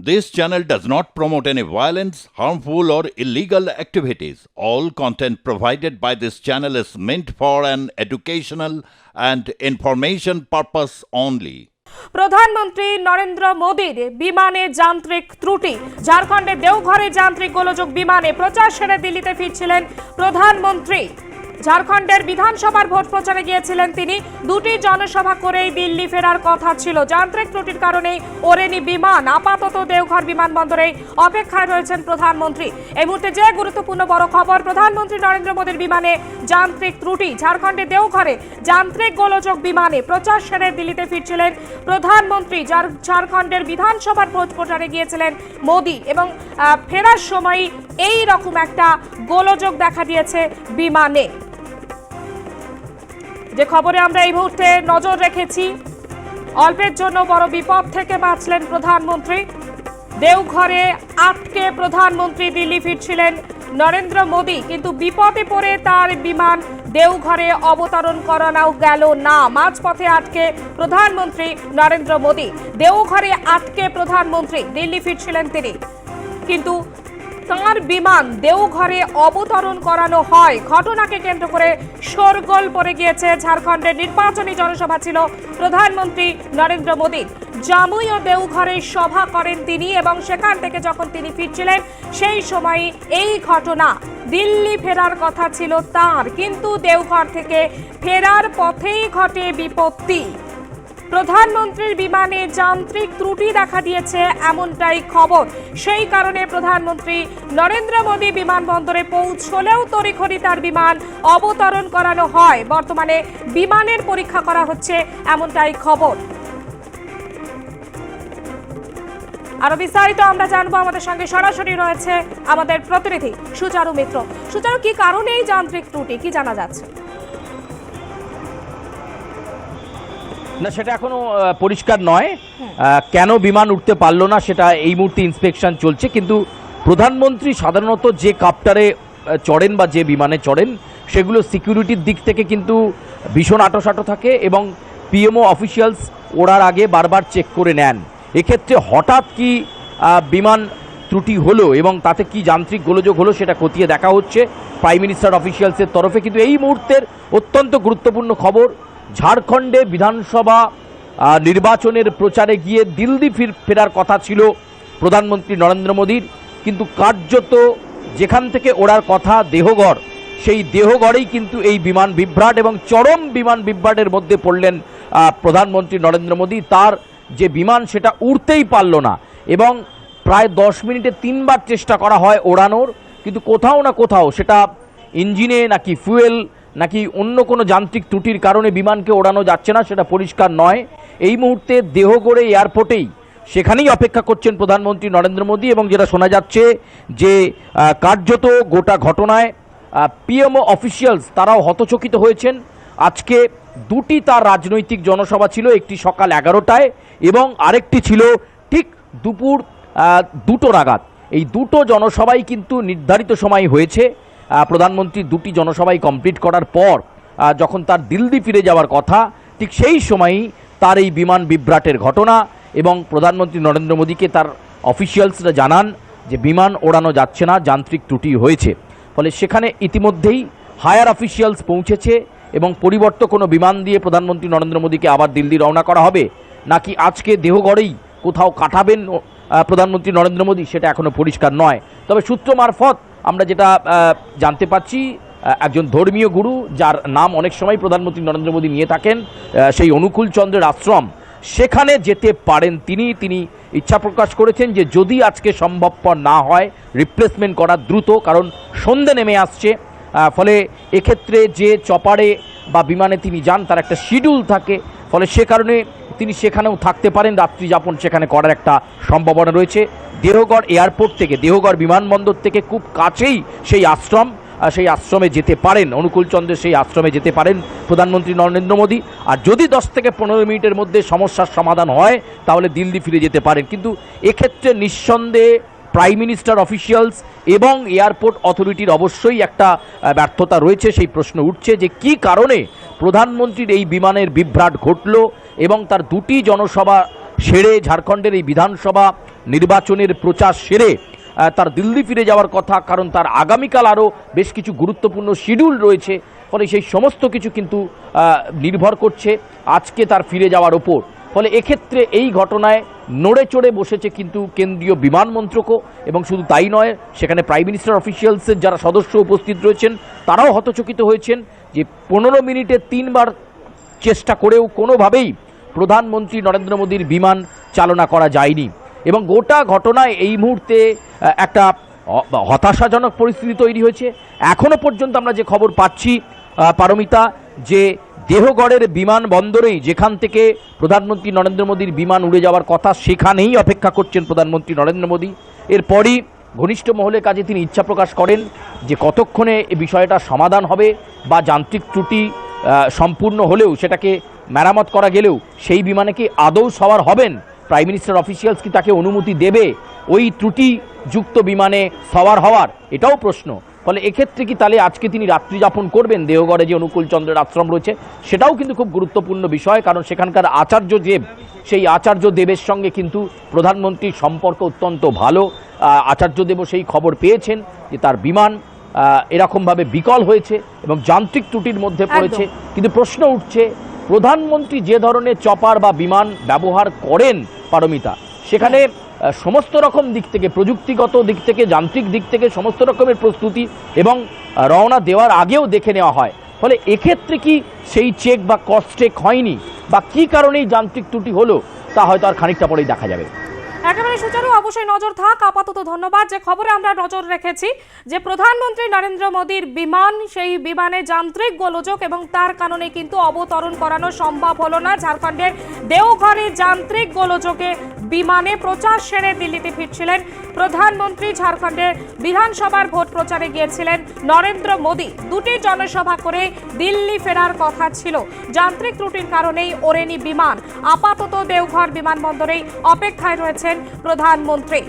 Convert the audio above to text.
This channel does not promote any violence, harmful, or illegal activities. All content provided by this channel is meant for an educational and information purpose only. প্রধানমন্ত্রী নরেন্দ্র মোদীর বিমানে যান্ত্রিক ত্রুটি ঝাড়খণ্ডের দেওঘরে যান্ত্রিক গোলযোগ বিমানে প্রচার সেরে দিল্লিতে ফিরছিলেন প্রধানমন্ত্রী ঝাড়খণ্ডের বিধানসভার ভোট প্রচারে গিয়েছিলেন তিনি। দুটি জনসভা করেই দিল্লি ফেরার কথা ছিল। যান্ত্রিক ত্রুটির কারণেই ওরেনি বিমান, আপাতত দেওঘর বিমানবন্দরে অপেক্ষায় রয়েছেন প্রধানমন্ত্রী। এই মুহূর্তে যে গুরুত্বপূর্ণ বড় খবর, প্রধানমন্ত্রী নরেন্দ্র মোদীর বিমানে যান্ত্রিক ত্রুটি। ঝাড়খণ্ডের দেওঘরে যান্ত্রিক গোলযোগ বিমানে প্রচার সেরে দিল্লিতে ফিরছিলেন প্রধানমন্ত্রী। যার ঝাড়খণ্ডের বিধানসভার ভোট প্রচারে গিয়েছিলেন মোদী এবং ফেরার সময় এই রকম একটা গোলযোগ দেখা দিয়েছে বিমানে। যে খবরে আমরা এই মুহূর্তে নজর রেখেছি, অল্পের জন্য বড় বিপদ থেকে বাঁচলেন প্রধানমন্ত্রী। দেওঘরে আটকে প্রধানমন্ত্রী দিল্লি ফিরছিলেন নরেন্দ্র মোদী, কিন্তু বিপদে পড়ে তার বিমান দেওঘরে অবতরণ করানো গেল না। মাঝপথে আটকে প্রধানমন্ত্রী নরেন্দ্র মোদী। দেওঘরে আটকে প্রধানমন্ত্রী, দিল্লি ফিরছিলেন তিনি। কিন্তু তাঁর বিমান দেওঘরে অবতরণ করানো হয়। ঘটনাকে কেন্দ্র করে শোরগোল পড়ে গিয়েছে ঝাড়খণ্ডের নির্বাচনী জনসভা ছিল প্রধানমন্ত্রী নরেন্দ্র মোদী। জামুই ও দেওঘরে সভা করেন তিনি এবং সেখান থেকে যখন তিনি ফিরছিলেন, সেই সময় এই ঘটনা। দিল্লি ফেরার কথা ছিল তার, কিন্তু দেওঘর থেকে ফেরার পথেই ঘটে বিপত্তি। প্রধানমন্ত্রীর বিমানে যান্ত্রিক ত্রুটি দেখা দিয়েছে এমনটাই খবর। সেই কারণে প্রধানমন্ত্রী নরেন্দ্র মোদী বিমানবন্দরে পৌঁছলেও তড়িঘড়ি তার বিমান অবতরণ করানো হয়। বর্তমানে বিমানের পরীক্ষা করা হচ্ছে এমনটাই খবর। আরও বিস্তারিত আমরা জানব আমাদের সঙ্গে সরাসরি রয়েছে আমাদের প্রতিনিধি সুচারু মিত্র। সুচারু, কি কারণে এই যান্ত্রিক ত্রুটি? কি জানা যাচ্ছে? না সেটা এখনও পরিষ্কার নয়। কেন বিমান উঠতে পারল না সেটা এই মুহূর্তে ইন্সপেকশন চলছে। কিন্তু প্রধানমন্ত্রী সাধারণত যে কাপ্টারে চড়েন বা যে বিমানে চড়েন সেগুলো সিকিউরিটির দিক থেকে কিন্তু ভীষণ আটোসাটো থাকে এবং পিএমও অফিসিয়ালস ওড়ার আগে বারবার চেক করে নেন। এক্ষেত্রে হঠাৎ কি বিমান ত্রুটি হলো এবং তাতে কি যান্ত্রিক গোলযোগ হলো সেটা খতিয়ে দেখা হচ্ছে। প্রাইম মিনিস্টার অফিসিয়ালসের তরফে। কিন্তু এই মুহূর্তের অত্যন্ত গুরুত্বপূর্ণ খবর ঝাড়খণ্ডে বিধানসভা নির্বাচনের প্রচারে গিয়ে দিল্লি ফির, ফেরার কথা ছিল প্রধানমন্ত্রী নরেন্দ্র মোদীর। কিন্তু কার্যত যেখান থেকে ওড়ার কথা দেহগড়, সেই দেহগড়েই কিন্তু এই বিমান বিভ্রাট এবং চরম বিমান বিভ্রাটের মধ্যে পড়লেন প্রধানমন্ত্রী নরেন্দ্র মোদী। তার যে বিমান, সেটা উড়তেই পারল না এবং প্রায় দশ মিনিটে তিনবার চেষ্টা করা হয় ওড়ানোর। কিন্তু কোথাও না কোথাও সেটা ইঞ্জিনে নাকি ফুয়েল নাকি অন্য কোনো যান্ত্রিক ত্রুটির কারণে বিমানকে ওড়ানো যাচ্ছে না সেটা পরিষ্কার নয়। এই মুহূর্তে দেহগড়ে এয়ারপোর্টেই। সেখানেই অপেক্ষা করছেন প্রধানমন্ত্রী নরেন্দ্র মোদী এবং যেটা শোনা যাচ্ছে যে কার্যত গোটা ঘটনায় পিএমও অফিসিয়ালস তারাও হতচকিত হয়েছেন। আজকে দুটি তার রাজনৈতিক জনসভা ছিল, একটি সকাল এগারোটায় এবং আরেকটি ছিল ঠিক দুপুর দুটো নাগাদ। এই দুটো জনসভাই কিন্তু নির্ধারিত সময় হয়েছে। প্রধানমন্ত্রী দুটি জনসভাই কমপ্লিট করার পর যখন তার দিল্লি ফিরে যাওয়ার কথা, ঠিক সেই সময়ই তার এই বিমান বিভ্রাটের ঘটনা এবং প্রধানমন্ত্রী নরেন্দ্র মোদীকে তার অফিসিয়ালসরা জানান যে বিমান ওড়ানো যাচ্ছে না, যান্ত্রিক ত্রুটি হয়েছে। ফলে সেখানে ইতিমধ্যেই হায়ার অফিসিয়ালস পৌঁছেছে এবং পরিবর্ত কোনো বিমান দিয়ে প্রধানমন্ত্রী নরেন্দ্র মোদীকে আবার দিল্লি রওনা করা হবে, নাকি আজকে দেহগড়েই কোথাও কাটাবেন প্রধানমন্ত্রী নরেন্দ্র মোদী, সেটা এখনও পরিষ্কার নয়। তবে সূত্র মারফত আমরা যেটা জানতে পাচ্ছি একজন ধর্মীয় গুরু যার নাম অনেক সময় প্রধানমন্ত্রী নরেন্দ্র মোদী নিয়ে থাকেন সেই অনুকূল চন্দ্রের আশ্রম, সেখানে যেতে পারেন তিনি। তিনি ইচ্ছা প্রকাশ করেছেন যে যদি আজকে সম্ভবপর না হয় রিপ্লেসমেন্ট করা দ্রুত, কারণ সন্ধে নেমে আসছে। ফলে এক্ষেত্রে যে চপারে বা বিমানে তিনি যান, তার একটা শিডিউল থাকে। ফলে সে কারণে তিনি সেখানেও থাকতে পারেন রাত্রি যাপন সেখানে করার একটা সম্ভাবনা রয়েছে। দেহগড় এয়ারপোর্ট থেকে দেহগড় বিমানবন্দর থেকে খুব কাছেই সেই আশ্রম সেই আশ্রমে যেতে পারেন, অনুকূল চন্দ্রের সেই আশ্রমে যেতে পারেন প্রধানমন্ত্রী নরেন্দ্র মোদী। আর যদি দশ থেকে পনেরো মিনিটের মধ্যে সমস্যার সমাধান হয়, তাহলে দিল্লি ফিরে যেতে পারেন। কিন্তু এক্ষেত্রে নিঃসন্দেহে প্রাইম মিনিস্টার অফিসিয়ালস এবং এয়ারপোর্ট অথরিটির অবশ্যই একটা ব্যর্থতা রয়েছে, সেই প্রশ্ন উঠছে যে কি কারণে প্রধানমন্ত্রীর এই বিমানের বিভ্রাট ঘটল এবং তার দুটি জনসভা সেরে ঝাড়খণ্ডের এই বিধানসভা নির্বাচনের প্রচার সেরে তার দিল্লি ফিরে যাওয়ার কথা, কারণ তার আগামীকাল আরও বেশ কিছু গুরুত্বপূর্ণ শিডিউল রয়েছে। ফলে সেই সমস্ত কিছু কিন্তু নির্ভর করছে আজকে তার ফিরে যাওয়ার ওপর। ফলে এক্ষেত্রে এই ঘটনায় নড়ে চড়ে বসেছে কিন্তু কেন্দ্রীয় বিমান মন্ত্রকও, এবং শুধু তাই নয়, সেখানে প্রাইম মিনিস্টার অফিসিয়ালসের যারা সদস্য উপস্থিত রয়েছেন, তারাও হতচকিত হয়েছেন যে পনেরো মিনিটে তিনবার চেষ্টা করেও কোনোভাবেই প্রধানমন্ত্রী নরেন্দ্র মোদীর বিমান চালনা করা যায়নি। এবং গোটা ঘটনায় এই মুহূর্তে একটা হতাশাজনক পরিস্থিতি তৈরি হয়েছে। এখনও পর্যন্ত আমরা যে খবর পাচ্ছি পারমিতা, যে দেহগড়ের বিমান বন্দরেই যেখান থেকে প্রধানমন্ত্রী নরেন্দ্র মোদীর বিমান উড়ে যাওয়ার কথা, সেখানেই অপেক্ষা করছেন প্রধানমন্ত্রী নরেন্দ্র মোদী। এরপরই ঘনিষ্ঠ মহলের কাজে তিনি ইচ্ছা প্রকাশ করেন যে কতক্ষণে এ বিষয়টা সমাধান হবে বা যান্ত্রিক ত্রুটি সম্পূর্ণ হলেও সেটাকে মেরামত করা গেলেও সেই বিমানে কি আদৌ সবার হবেন? প্রাইম মিনিস্টার অফিসিয়ালস কি তাকে অনুমতি দেবে? ওই ত্রুটিযুক্ত বিমানে সওয়ার হওয়ার? এটাও প্রশ্ন। ফলে এক্ষেত্রে কি তাহলে আজকে তিনি রাত্রি যাপন করবেন? দেহগড়ে যে অনুকূল চন্দ্রের আশ্রম রয়েছে সেটাও কিন্তু খুব গুরুত্বপূর্ণ বিষয় কারণ সেখানকার আচার্য দেব সেই আচার্য দেবের সঙ্গে কিন্তু প্রধানমন্ত্রীর সম্পর্ক অত্যন্ত ভালো। আচার্য দেবও সেই খবর পেয়েছেন যে তার বিমান এরকমভাবে বিকল হয়েছে এবং যান্ত্রিক ত্রুটির মধ্যে পড়েছে। কিন্তু প্রশ্ন উঠছে প্রধানমন্ত্রী যে ধরনের চপার বা বিমান ব্যবহার করেন পারমিতা। সেখানে সমস্ত রকম দিক থেকে, প্রযুক্তিগত দিক থেকে, যান্ত্রিক দিক থেকে সমস্ত রকমের প্রস্তুতি এবং রওনা দেওয়ার আগেও দেখে নেওয়া হয়। ফলে এক্ষেত্রে কি সেই চেক বা কস্ট চেক হয়নি? বা কি কারণেই যান্ত্রিক ত্রুটি হলো? তা হয়তো আর খানিকটা পরেই দেখা যাবে। একেবারে সুচারু, অবশ্যই নজর থাক। আপাতত ধন্যবাদ। যে খবরে আমরা নজর রেখেছি, যে প্রধানমন্ত্রী নরেন্দ্র মোদীর বিমান, সেই বিমানে যান্ত্রিক গোলযোগ এবং তার কারণে কিন্তু অবতরণ করানো সম্ভব হলো না। ঝাড়খণ্ডের দেওঘরে যান্ত্রিক গোলযোগে বিমানে প্রচার সেরে দিল্লিতে ফিরছিলেন প্রধানমন্ত্রী। ঝাড়খণ্ডের বিধানসভার ভোট প্রচারে গিয়েছিলেন নরেন্দ্র মোদী। দুটি জনসভা করে দিল্লি ফেরার কথা ছিল। যান্ত্রিক ত্রুটির কারণেই ওরেনি বিমান। আপাতত দেওঘর বিমানবন্দরেই অপেক্ষায় রয়েছেন প্রধানমন্ত্রী।